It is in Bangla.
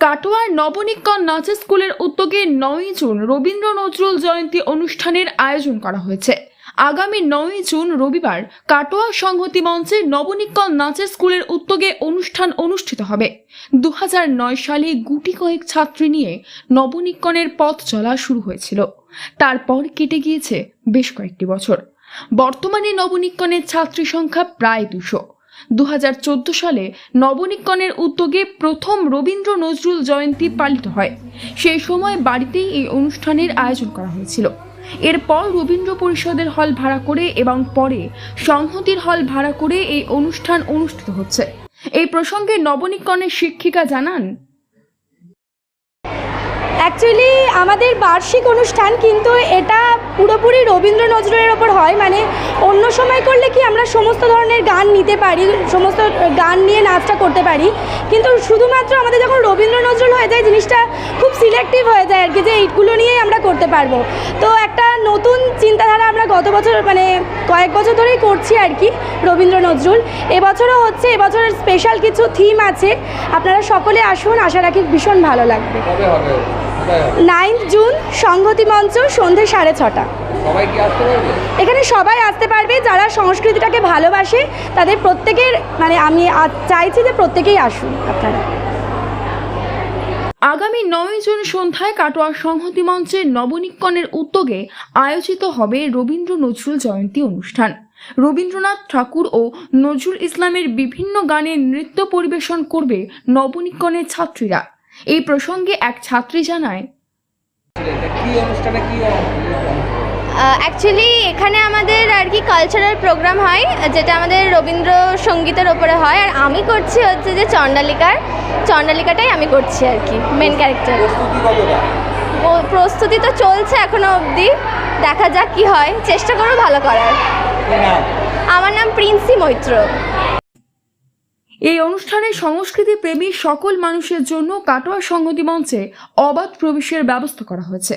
কাটোয়ার নবনিকন নাচের স্কুলের উদ্যোগে নয়ই জুন রবীন্দ্র নজরুল জয়ন্তী অনুষ্ঠানের আয়োজন করা হয়েছে। আগামী নয়ই জুন রবিবার কাটোয়া সংহতি মঞ্চে নবনিক্কন নাচের স্কুলের উদ্যোগে অনুষ্ঠান অনুষ্ঠিত হবে। দু নয় সালে গুটি কয়েক ছাত্রী নিয়ে নবনিক্কনের পথ চলা শুরু হয়েছিল। তারপর কেটে গিয়েছে বেশ কয়েকটি বছর। বর্তমানে নবনিক্কনের ছাত্রী সংখ্যা প্রায় দুশো। দু হাজার চোদ্দ সালে নবনিক্কনের উদ্যোগে প্রথম রবীন্দ্র নজরুল জয়ন্তী পালিত হয়। সেই সময় বাড়িতেই এই অনুষ্ঠানের আয়োজন করা হয়েছিল। এরপর রবীন্দ্র পরিষদের হল ভাড়া করে এবং পরে সংহতির হল ভাড়া করে এই অনুষ্ঠান অনুষ্ঠিত হচ্ছে। এই প্রসঙ্গে নবনিক্কনের শিক্ষিকা জানান অ্যাকচুয়ালি আমাদের বার্ষিক অনুষ্ঠান কিন্তু এটা পুরোপুরি রবীন্দ্র নজরুলের ওপর হয় মানে অন্য সময় করলে কি আমরা সমস্ত ধরনের গান নিতে পারি, সমস্ত গান নিয়ে নাচটা করতে পারি। কিন্তু শুধুমাত্র আমাদের যখন রবীন্দ্র নজরুল হয়ে যায়, জিনিসটা সিলেক্টিভ হয়ে যায় আর কি যে এইগুলো নিয়েই আমরা করতে পারব। তো একটা নতুন চিন্তাধারা আমরা গত বছর মানে কয়েক বছর ধরেই করছি আর কি রবীন্দ্র নজরুল। এবছরও হচ্ছে এবছরের স্পেশাল কিছু থিম আছে। আপনারা সকলে আসুন আশা রাখি ভীষণ ভালো লাগবে। নাইন্থ জুন সংহতি মঞ্চ সন্ধে সাড়ে ছটা। এখানে সবাই আসতে পারবে যারা সংস্কৃতিটাকে ভালোবাসে তাদের প্রত্যেকের মানে আমি চাইছি যে প্রত্যেকেই আসুন আপনারা। আগামী নয় জুন সন্ধ্যায় কাটোয়া সংহতি মঞ্চের নবনিকণের উদ্যোগে আয়োজিত হবে রবীন্দ্র নজরুল জয়ন্তী অনুষ্ঠান। রবীন্দ্রনাথ ঠাকুর ও নজরুল ইসলামের বিভিন্ন গানের নৃত্য পরিবেশন করবে নবনিকণের ছাত্রীরা। এই প্রসঙ্গে এক ছাত্রী জানায় অ্যাকচুয়ালি এখানে আমাদের আর কি কালচারাল প্রোগ্রাম হয় যেটা আমাদের রবীন্দ্রসঙ্গীতের ওপরে হয়। আর আমি করছি হচ্ছে যে চণ্ডালিকার চণ্ডালিকাটাই আমি করছি আর কি মেন ক্যারেক্টার প্রস্তুতি প্রস্তুতি তো চলছে এখনও অবধি দেখা যাক কি হয়। চেষ্টা করো ভালো করার। আমার নাম প্রিন্সি মৈত্র। এই অনুষ্ঠানে সংস্কৃতি প্রেমী সকল মানুষের জন্য কাটোয়া সংহতি মঞ্চে অবাধ প্রবেশের ব্যবস্থা করা হয়েছে।